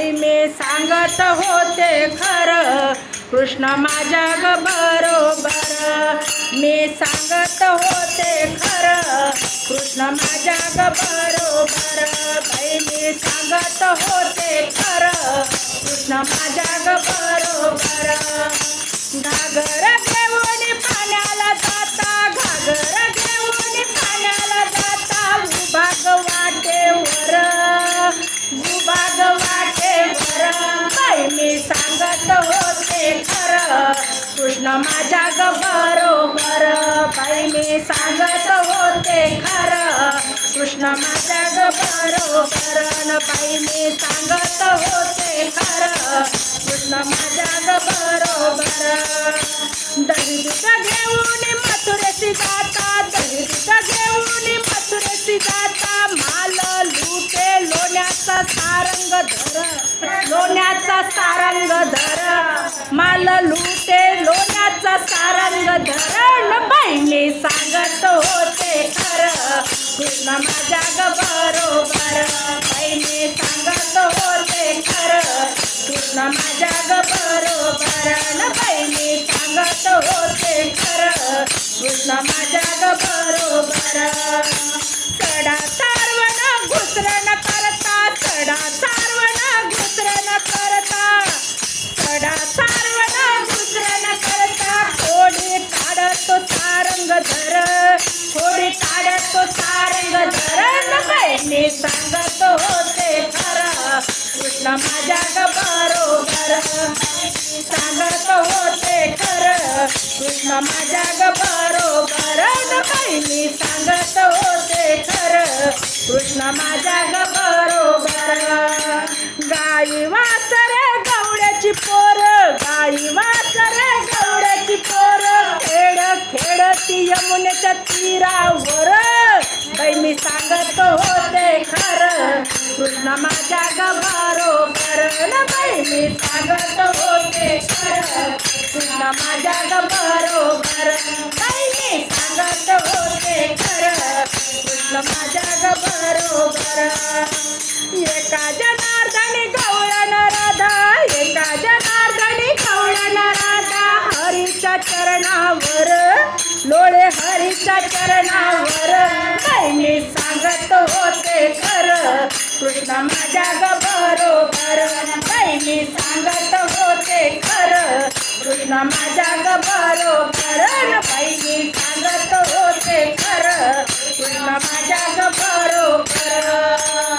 बाई मी सांगत होते खरं. कृष्ण माझ्या ग बरोबर. मी सांगत होते खरं. कृष्ण माझ्या ग बरोबर. बाई मी सांगत होते खरं. कृष्ण माझ्या ग बरोबर. घागर कृष्ण माझ्या ग बरोबर बाई मी सांगत होते खर. कृष्ण माझ्या ग बरोबर न बाई मी सांगत होते खर. कृष्ण माझ्या ग बरोबर दही घेऊन मथुरेशी जाता दही घेऊन मथुरेशी जाता. माल लुटे लोण्याचा सारंग धर लोण्याचा सारंग धर. माल लुटे लो सारंग धरण बहिणी मी सांगत होते खरं. कृष्ण माझ्या ग बरोबर बाई मी सांगत होते खरं. कृष्ण माझ्या ग बरोबर न बाई सांगत होते खरं. कृष्ण माझ्या ग बरोबर सारंग धर न बाई मी सांगत होते खरं. कृष्ण माझ्या ग बरोबर सांगत होते खरं. कृष्ण माझ्या ग बरोबर न बाई मी सांगत होते खरं. कृष्ण माझ्या ग बरोबर गाई वासर गवड्याची पोर. गाई वासर गवड्याची पोर. खेळ खेळती यमुनेच्या तीरावर. बाई मी सांगत होते खरं. कृष्ण माझ्या ग करण न बाई मी सांगत होते खरं. कृष्ण माझ्या ग करण बाई मी सांगत होते खरं. कृष्ण माझ्या ग करण. एका जनार्दनी गवळण राधा एका जनार्दनी गवळण राधा हरीच्या चरणावर लोळे हरीच्या चरणावर. सांगत होते खर. कृष्ण माझ्या ग बरोबर बाई मी सांगत होते खर. कृष्ण माझ्या ग बरोबर बाई मी